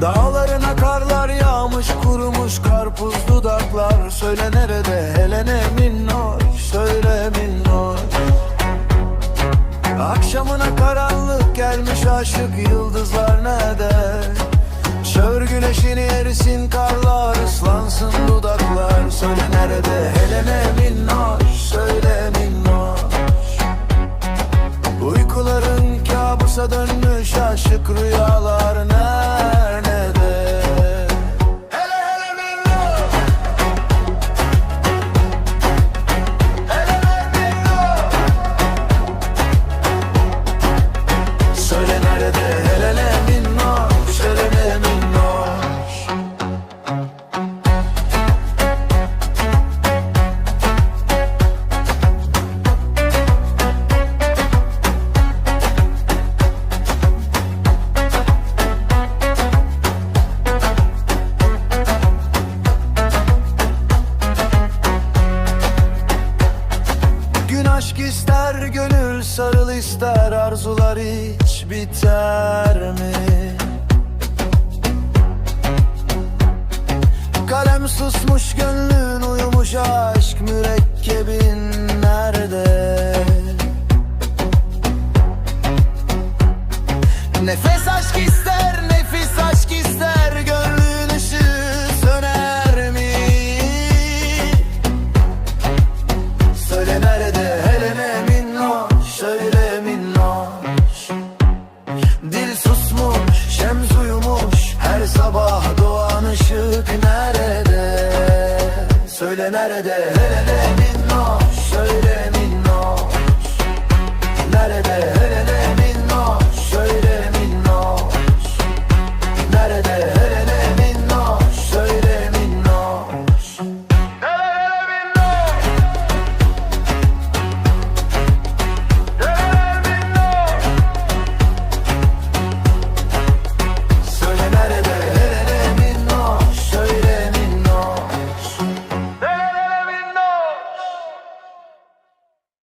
Dağlarına karlar yağmış kurumuş karpuz dudaklar. Söyle nerede hele ne söyle minnoş. Akşamına karanlık gelmiş aşık yıldızlar nerede Şör Kabusa dönmüş aşık rüyalar aşk ister, gönül sarıl ister Arzular hiç biter mi? Kalem susmuş, gönlün uyumuş Aşk mürekkebin nerede? Nefes aşk ister, Söyle nerede? Hele ne